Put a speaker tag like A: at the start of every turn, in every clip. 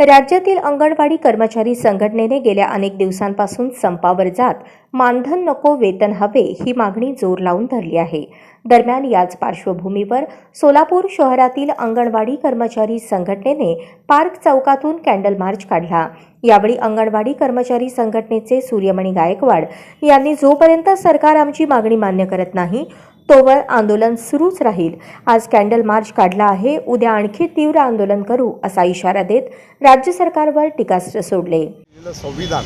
A: राज्यातील अंगणवाडी कर्मचारी संघटनेने गेल्या अनेक दिवसांपासून संपावर जात मानधन नको वेतन हवे ही मागणी जोर लावून धरली आहे. दरम्यान याच पार्श्वभूमीवर सोलापूर शहरातील अंगणवाडी कर्मचारी संघटनेने पार्क चौकातून कॅन्डल मार्च काढला. यावेळी अंगणवाडी कर्मचारी संघटनेचे सूर्यमणी गायकवाड यांनी जोपर्यंत सरकार आमची मागणी मान्य करत नाही तोवर आंदोलन सुरूच राहील. आज कॅन्डल मार्च काढला आहे. उद्या आणखी तीव्र आंदोलन करू असा इशारा देत राज्य सरकारवर टीकास्त्र सोडले.
B: संविधान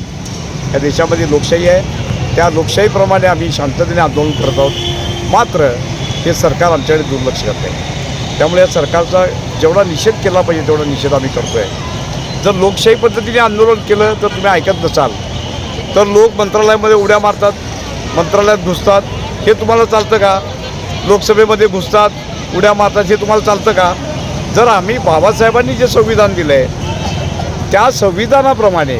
B: या देशामध्ये लोकशाही आहे. त्या लोकशाहीप्रमाणे आम्ही शांततेने आंदोलन करत आहोत. मात्र हे सरकार आमच्याकडे दुर्लक्ष करत आहे. त्यामुळे या सरकारचा जेवढा निषेध केला पाहिजे तेवढा निषेध आम्ही करतो आहे जर लोकशाही पद्धतीने आंदोलन केलं तर तुम्ही ऐकत नसाल. तर लोक मंत्रालयामध्ये उड्या मारतात मंत्रालयात घुसतात. हे तुम्हाला चालतं का? लोकसभेमध्ये घुसतात. उड्या मारतात हे तुम्हाला चालतं का? जर आम्ही बाबासाहेबांनी जे संविधान दिलं आहे त्या संविधानाप्रमाणे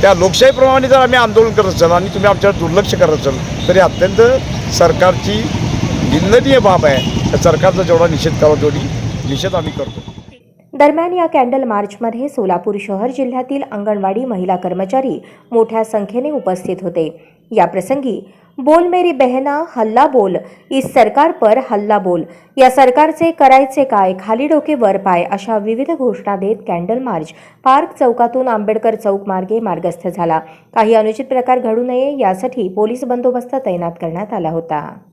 B: त्या लोकशाहीप्रमाणे जर आम्ही आंदोलन करत असाल आणि तुम्ही आमच्यावर दुर्लक्ष करत असाल तरी अत्यंत सरकारची निंदनीय बाब आहे. त्या सरकारचा जेवढा निषेध करावा तेवढी निषेध आम्ही करतो.
A: दरम्यान या कॅन्डल मार्चमध्ये सोलापूर शहर जिल्ह्यातील अंगणवाडी महिला कर्मचारी मोठ्या संख्येने उपस्थित होते. याप्रसंगी बोल मेरी बहना हल्ला बोल इस सरकार पर हल्ला बोल या सरकारचे करायचे काय खाली डोके वर पाय अशा विविध घोषणा देत कॅन्डल मार्च पार्क चौकातून आंबेडकर चौक मार्गे मार्गस्थ झाला. काही अनुचित प्रकार घडू नये यासाठी पोलीस बंदोबस्त तैनात करण्यात आला होता.